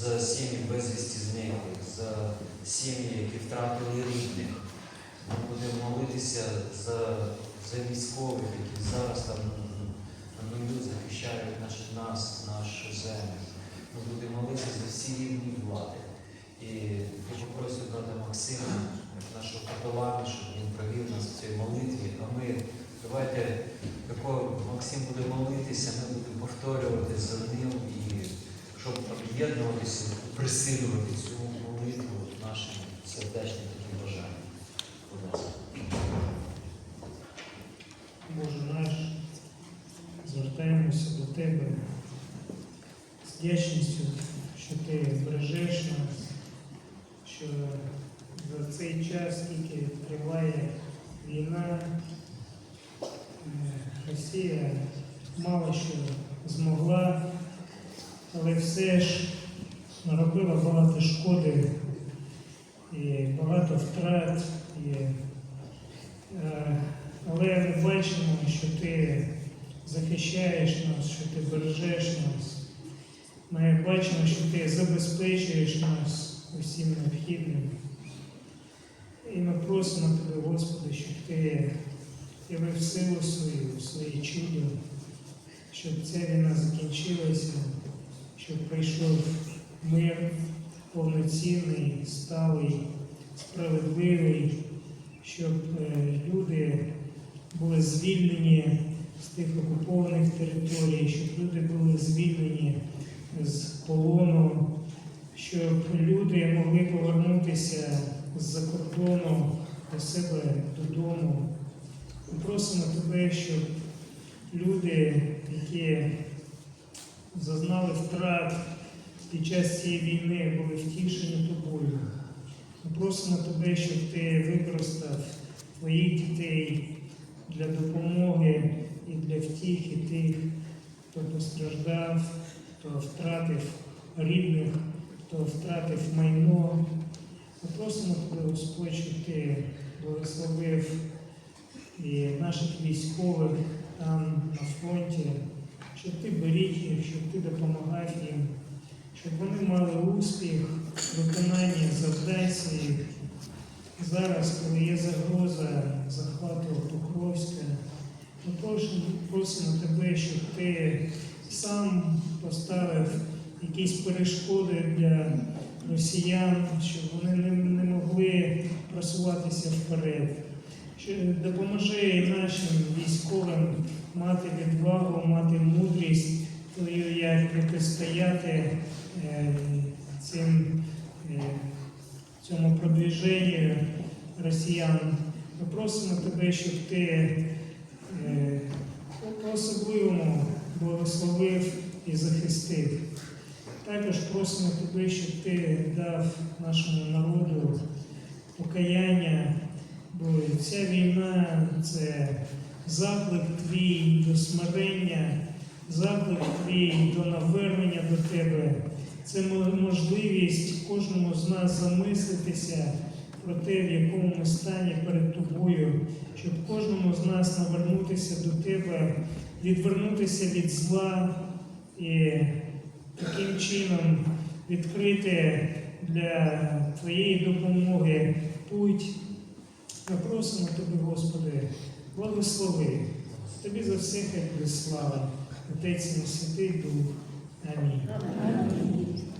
за сім'ї безвісті зниклих, за сім'ї, які втратили рідних. Ми будемо молитися за, за військових, які зараз там на нулю захищають наш, нас, нашу землю. Ми будемо молитися за всі рівні влади. І я попросив брата Максима, як нашого капелана, щоб він провів нас в цій молитві. А ми давайте, тако Максим буде молитися, ми будемо повторювати за ним і щоб об'єднуватися, присилювати цю молитву нашим сердечним таким бажанням. Будь ласка. Боже наш, звертаємося до Тебе з вдячністю, що Ти бережеш нас, що за цей час, скільки триває війна, е, Росія мало що змогла, але все ж наробила багато шкоди і багато втрат. І Е, Але ми бачимо, що ти захищаєш нас, що ти бережеш нас. Ми бачимо, що ти забезпечуєш нас усім необхідним. І ми просимо тебе, Господи, щоб ти явив силу свою, своє чудо, щоб ця війна закінчилася, щоб прийшов мир повноцінний, сталий, справедливий щоб е, люди були звільнені з тих окупованих територій, щоб люди були звільнені з полону, щоб люди могли повернутися з-за кордону до себе додому. Ми просимо тебе, щоб люди, які зазнали втрат під час цієї війни, були втішені тобою. Ми просимо тебе, щоб ти використав твоїх дітей для допомоги і для втіхи тих, хто постраждав, хто втратив рідних, хто втратив майно. Ми просимо тебе, Господь, щоб ти благословив і наших військових там на фронті, щоб ти беріг їх, щоб ти допомагав їм щоб вони мали успіх в виконанні завдань своїх. Зараз, коли є загроза захвату Покровська, ми просимо, тебе, щоб ти сам поставив якісь перешкоди для росіян, щоб вони не, могли просуватися вперед. Допоможи нашим військовим мати відвагу, мати мудрість, як протистояти цим, е, цьому продвіженню росіян. Ми просимо тебе, щоб ти е, по-особливому благословив і захистив. Також просимо тебе, щоб ти дав нашому народу покаяння, бо ця війна це заклик твій до смирення, заклик твій до навернення до тебе. Це можливість кожному з нас замислитися про те, в якому ми стані перед тобою, щоб кожному з нас навернутися до тебе, відвернутися від зла і таким чином відкрити для твоєї допомоги путь. Ми просимо тебе, Господи, благослови. Тобі за все хай буде слава, Отець і Святий Дух. Амінь.